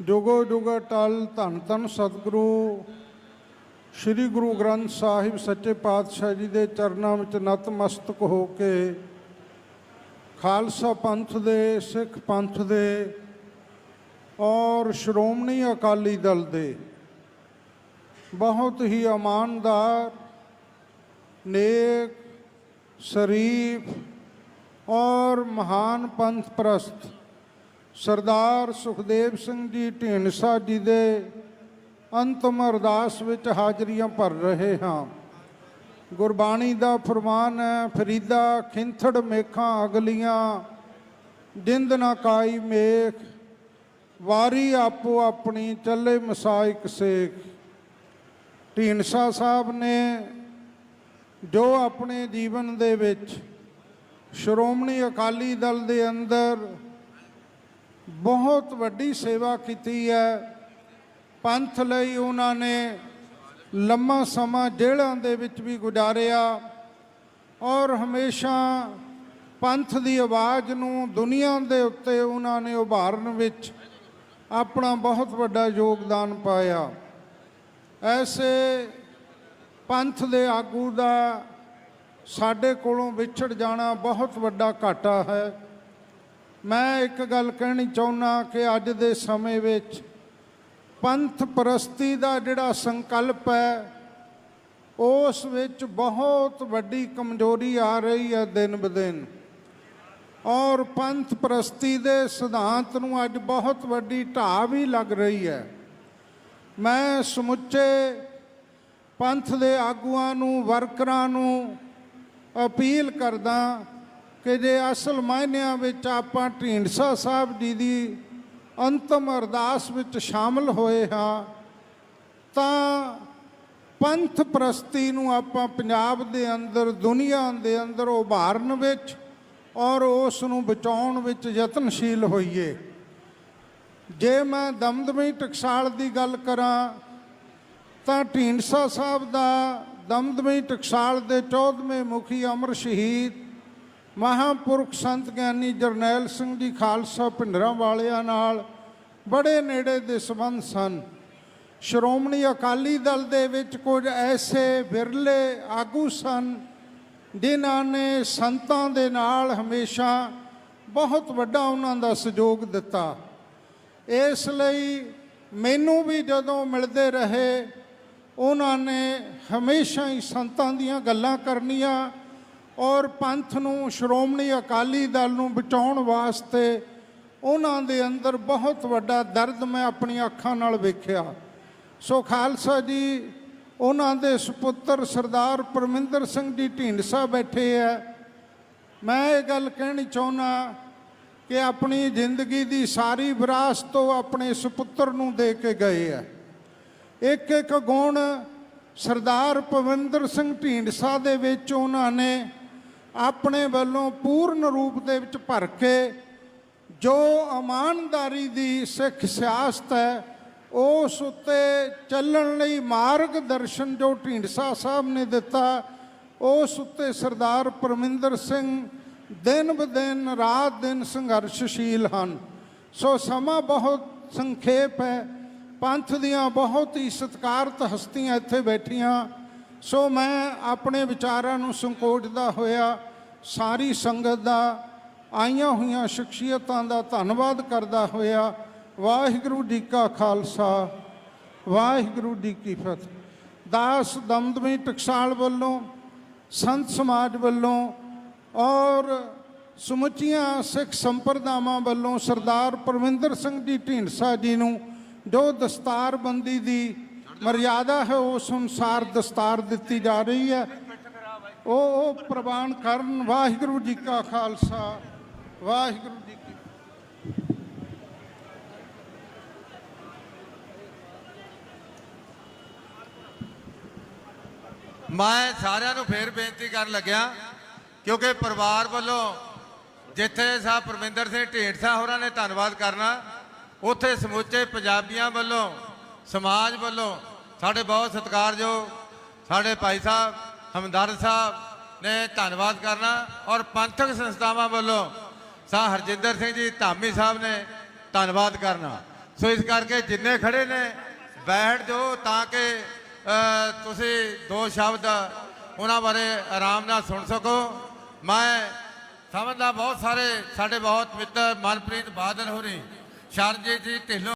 ਜੁਗੋ ਜੁਗ ਟਲ ਧੰਨ ਧੰਨ ਸਤਿਗੁਰੂ। ਸ੍ਰੀ ਗੁਰੂ ਗ੍ਰੰਥ ਸਾਹਿਬ ਸੱਚੇ ਪਾਤਸ਼ਾਹ ਜੀ ਦੇ ਚਰਨਾਂ ਵਿੱਚ ਨਤਮਸਤਕ ਹੋ ਕੇ ਖਾਲਸਾ ਪੰਥ ਦੇ, ਸਿੱਖ ਪੰਥ ਦੇ ਔਰ ਸ਼੍ਰੋਮਣੀ ਅਕਾਲੀ ਦਲ ਦੇ ਬਹੁਤ ਹੀ ਇਮਾਨਦਾਰ, ਨੇਕ, ਸ਼ਰੀਫ ਔਰ ਮਹਾਨ ਪੰਥ ਪ੍ਰਸਤ ਸਰਦਾਰ ਸੁਖਦੇਵ ਸਿੰਘ ਜੀ ਢੀਂਡਸਾ ਜੀ ਦੇ ਅੰਤਮ ਅਰਦਾਸ ਵਿੱਚ ਹਾਜ਼ਰੀਆਂ ਭਰ ਰਹੇ ਹਾਂ। ਗੁਰਬਾਣੀ ਦਾ ਫਰਮਾਨ ਹੈ, ਫਰੀਦਾ ਖਿੰਥੜ ਮੇਖਾਂ ਅਗਲੀਆਂ, ਜਿੰਦ ਨਾ ਕਾਈ ਮੇਖ, ਵਾਰੀ ਆਪੋ ਆਪਣੀ ਚੱਲੇ ਮਸਾਇਕ ਸੇਖ। ਢੀਂਡਸਾ ਸਾਹਿਬ ਨੇ ਜੋ ਆਪਣੇ ਜੀਵਨ ਦੇ ਵਿੱਚ ਸ਼੍ਰੋਮਣੀ ਅਕਾਲੀ ਦਲ ਦੇ ਅੰਦਰ ਬਹੁਤ ਵੱਡੀ ਸੇਵਾ ਕੀਤੀ ਹੈ। ਪੰਥ ਲਈ ਉਹਨਾਂ ਨੇ ਲੰਮਾ ਸਮਾਂ ਜੇਲ੍ਹਾਂ ਦੇ ਵਿੱਚ ਵੀ ਗੁਜ਼ਾਰਿਆ ਔਰ ਹਮੇਸ਼ਾ ਪੰਥ ਦੀ ਆਵਾਜ਼ ਨੂੰ ਦੁਨੀਆ ਦੇ ਉੱਤੇ ਉਹਨਾਂ ਨੇ ਉਭਾਰਨ ਵਿੱਚ ਆਪਣਾ ਬਹੁਤ ਵੱਡਾ ਯੋਗਦਾਨ ਪਾਇਆ। ਐਸੇ ਪੰਥ ਦੇ ਆਗੂ ਦਾ ਸਾਡੇ ਕੋਲੋਂ ਵਿਛੜ ਜਾਣਾ ਬਹੁਤ ਵੱਡਾ ਘਾਟਾ ਹੈ। ਮੈਂ ਇੱਕ ਗੱਲ ਕਹਿਣੀ ਚਾਹੁੰਦਾ ਕਿ ਅੱਜ ਦੇ ਸਮੇਂ ਵਿੱਚ ਪੰਥ ਪ੍ਰਸਤੀ ਦਾ ਜਿਹੜਾ ਸੰਕਲਪ ਹੈ, ਉਸ ਵਿੱਚ ਬਹੁਤ ਵੱਡੀ ਕਮਜ਼ੋਰੀ ਆ ਰਹੀ ਹੈ ਦਿਨ ਬਦਿਨ ਔਰ ਪੰਥ ਪ੍ਰਸਤੀ ਦੇ ਸਿਧਾਂਤ ਨੂੰ ਅੱਜ ਬਹੁਤ ਵੱਡੀ ਢਾਹ ਵੀ ਲੱਗ ਰਹੀ ਹੈ। ਮੈਂ ਸਮੁੱਚੇ ਪੰਥ ਦੇ ਆਗੂਆਂ ਨੂੰ, ਵਰਕਰਾਂ ਨੂੰ ਅਪੀਲ ਕਰਦਾ ਕਿ ਜੇ ਅਸਲ ਮਾਇਨਿਆਂ ਵਿੱਚ ਆਪਾਂ ਢੀਂਡਸਾ ਸਾਹਿਬ ਜੀ ਦੀ ਅੰਤਮ ਅਰਦਾਸ ਵਿੱਚ ਸ਼ਾਮਲ ਹੋਏ ਹਾਂ, ਤਾਂ ਪੰਥ ਪ੍ਰਸਤੀ ਨੂੰ ਆਪਾਂ ਪੰਜਾਬ ਦੇ ਅੰਦਰ, ਦੁਨੀਆ ਦੇ ਅੰਦਰ ਉਭਾਰਨ ਵਿੱਚ ਔਰ ਉਸ ਨੂੰ ਬਚਾਉਣ ਵਿੱਚ ਯਤਨਸ਼ੀਲ ਹੋਈਏ। ਜੇ ਮੈਂ ਦਮਦਮੀ ਟਕਸਾਲ ਦੀ ਗੱਲ ਕਰਾਂ, ਤਾਂ ਢੀਂਡਸਾ ਸਾਹਿਬ ਦਾ ਦਮਦਮੀ ਟਕਸਾਲ ਦੇ 14ਵੇਂ ਮੁਖੀ ਅਮਰ ਸ਼ਹੀਦ ਮਹਾਂਪੁਰਖ ਸੰਤ ਗਿਆਨੀ ਜਰਨੈਲ ਸਿੰਘ ਜੀ ਖਾਲਸਾ ਭਿੰਡਰਾਂ ਵਾਲਿਆਂ ਨਾਲ ਬੜੇ ਨੇੜੇ ਦੇ ਸੰਬੰਧ ਸਨ। ਸ਼੍ਰੋਮਣੀ ਅਕਾਲੀ ਦਲ ਦੇ ਵਿੱਚ ਕੁਝ ਐਸੇ ਵਿਰਲੇ ਆਗੂ ਸਨ, ਜਿਨ੍ਹਾਂ ਨੇ ਸੰਤਾਂ ਦੇ ਨਾਲ ਹਮੇਸ਼ਾ ਬਹੁਤ ਵੱਡਾ ਉਹਨਾਂ ਦਾ ਸਹਿਯੋਗ ਦਿੱਤਾ। ਇਸ ਲਈ ਮੈਨੂੰ ਵੀ ਜਦੋਂ ਮਿਲਦੇ ਰਹੇ, ਉਹਨਾਂ ਨੇ ਹਮੇਸ਼ਾ ਹੀ ਸੰਤਾਂ ਦੀਆਂ ਗੱਲਾਂ ਕਰਨੀਆਂ ਔਰ ਪੰਥ ਨੂੰ, ਸ਼੍ਰੋਮਣੀ ਅਕਾਲੀ ਦਲ ਨੂੰ ਬਚਾਉਣ ਵਾਸਤੇ ਉਹਨਾਂ ਦੇ ਅੰਦਰ ਬਹੁਤ ਵੱਡਾ ਦਰਦ ਮੈਂ ਆਪਣੀਆਂ ਅੱਖਾਂ ਨਾਲ ਵੇਖਿਆ। ਸੋ ਖਾਲਸਾ ਜੀ, ਉਹਨਾਂ ਦੇ ਸੁਪੁੱਤਰ ਸਰਦਾਰ ਪਰਮਿੰਦਰ ਸਿੰਘ ਜੀ ਢੀਂਡਸਾ ਬੈਠੇ ਹੈ ਮੈਂ ਇਹ ਗੱਲ ਕਹਿਣੀ ਚਾਹੁੰਦਾ ਕਿ ਆਪਣੀ ਜ਼ਿੰਦਗੀ ਦੀ ਸਾਰੀ ਵਿਰਾਸਤ ਉਹ ਆਪਣੇ ਸੁਪੁੱਤਰ ਨੂੰ ਦੇ ਕੇ ਗਏ ਆ ਇੱਕ ਇੱਕ ਗੁਣ ਸਰਦਾਰ ਪਵਿੰਦਰ ਸਿੰਘ ਢੀਂਡਸਾ ਦੇ ਵਿੱਚ ਉਹਨਾਂ ਨੇ ਆਪਣੇ ਵੱਲੋਂ ਪੂਰਨ ਰੂਪ ਦੇ ਵਿੱਚ ਭਰ ਕੇ ਜੋ ਇਮਾਨਦਾਰੀ ਦੀ ਸਿੱਖ ਸਿਆਸਤ ਹੈ, ਉਸ ਉੱਤੇ ਚੱਲਣ ਲਈ ਮਾਰਗ ਦਰਸ਼ਨ ਜੋ ਢੀਂਡਸਾ ਸਾਹਿਬ ਨੇ ਦਿੱਤਾ, ਉਸ ਉੱਤੇ ਸਰਦਾਰ ਪਰਮਿੰਦਰ ਸਿੰਘ ਦਿਨ ਬਦਿਨ ਰਾਤ ਦਿਨ ਸੰਘਰਸ਼ਸ਼ੀਲ ਹਨ। ਸੋ ਸਮਾਂ ਬਹੁਤ ਸੰਖੇਪ ਹੈ। ਪੰਥ ਦੀਆਂ ਬਹੁਤ ਹੀ ਸਤਿਕਾਰਤ ਹਸਤੀਆਂ ਇੱਥੇ ਬੈਠੀਆਂ। ਸੋ ਮੈਂ ਆਪਣੇ ਵਿਚਾਰਾਂ ਨੂੰ ਸੰਕੋਚਦਾ ਹੋਇਆ ਸਾਰੀ ਸੰਗਤ ਦਾ ਆਈਆਂ ਹੋਈਆਂ ਸ਼ਖਸੀਅਤਾਂ ਦਾ ਧੰਨਵਾਦ ਕਰਦਾ ਹੋਇਆ ਵਾਹਿਗੁਰੂ ਜੀ ਕਾ ਖਾਲਸਾ, ਵਾਹਿਗੁਰੂ ਜੀ ਕੀ ਫਤਿਹ। ਦਾਸ ਦਮਦਮੀ ਟਕਸਾਲ ਵੱਲੋਂ, ਸੰਤ ਸਮਾਜ ਵੱਲੋਂ ਔਰ ਸਮੁੱਚੀਆਂ ਸਿੱਖ ਸੰਪਰਦਾਵਾਂ ਵੱਲੋਂ ਸਰਦਾਰ ਪਰਮਿੰਦਰ ਸਿੰਘ ਜੀ ਢੀਂਡਸਾ ਜੀ ਨੂੰ ਜੋ ਦਸਤਾਰਬੰਦੀ ਦੀ ਮਰਿਆਦਾ ਹੈ, ਉਸ ਅਨੁਸਾਰ ਦਸਤਾਰ ਦਿੱਤੀ ਜਾ ਰਹੀ ਹੈ। ਉਹ ਉਹ ਪ੍ਰਵਾਨ ਕਰਨ ਵਾਹਿਗੁਰੂ ਜੀ ਕਾ ਖਾਲਸਾ, ਵਾਹਿਗੁਰੂ ਜੀ ਕੀ ਮੈਂ ਸਾਰਿਆਂ ਨੂੰ ਫੇਰ ਬੇਨਤੀ ਕਰਨ ਲੱਗਿਆ, ਕਿਉਂਕਿ ਪਰਿਵਾਰ ਵੱਲੋਂ ਜਿੱਥੇ ਸਾਹਿਬ ਪਰਮਿੰਦਰ ਸਿੰਘ ਢੇਂਡਸਾ ਹੋਰਾਂ ਨੇ ਧੰਨਵਾਦ ਕਰਨਾ, ਉੱਥੇ ਸਮੁੱਚੇ ਪੰਜਾਬੀਆਂ ਵੱਲੋਂ, ਸਮਾਜ ਵੱਲੋਂ ਸਾਡੇ ਬਹੁਤ ਸਤਿਕਾਰਯੋਗ ਸਾਡੇ ਭਾਈ ਸਾਹਿਬ ਹਮਦਰ ਸਾਹਿਬ ਨੇ ਧੰਨਵਾਦ ਕਰਨਾ ਔਰ ਪੰਥਕ ਸੰਸਥਾਵਾਂ ਵੱਲੋਂ ਸਾਹ ਹਰਜਿੰਦਰ ਸਿੰਘ ਜੀ, ਧਾਮੀ ਸਾਹਿਬ ਨੇ ਧੰਨਵਾਦ ਕਰਨਾ। ਸੋ ਇਸ ਕਰਕੇ ਜਿੰਨੇ ਖੜੇ ਨੇ, ਬੈਠ ਜਾਓ ਤਾਂ ਕਿ ਤੁਸੀਂ ਦੋ ਸ਼ਬਦ ਉਹਨਾਂ ਬਾਰੇ ਆਰਾਮ ਨਾਲ ਸੁਣ ਸਕੋ। ਮੈਂ ਸਮਝਦਾ ਬਹੁਤ ਸਾਰੇ ਸਾਡੇ ਬਹੁਤ ਮਿੱਤਰ ਮਨਪ੍ਰੀਤ ਬਾਦਲ ਹੋਰੀ ਸ਼ਰਜੀਤ ਜੀ, ਢਿੱਲੋਂ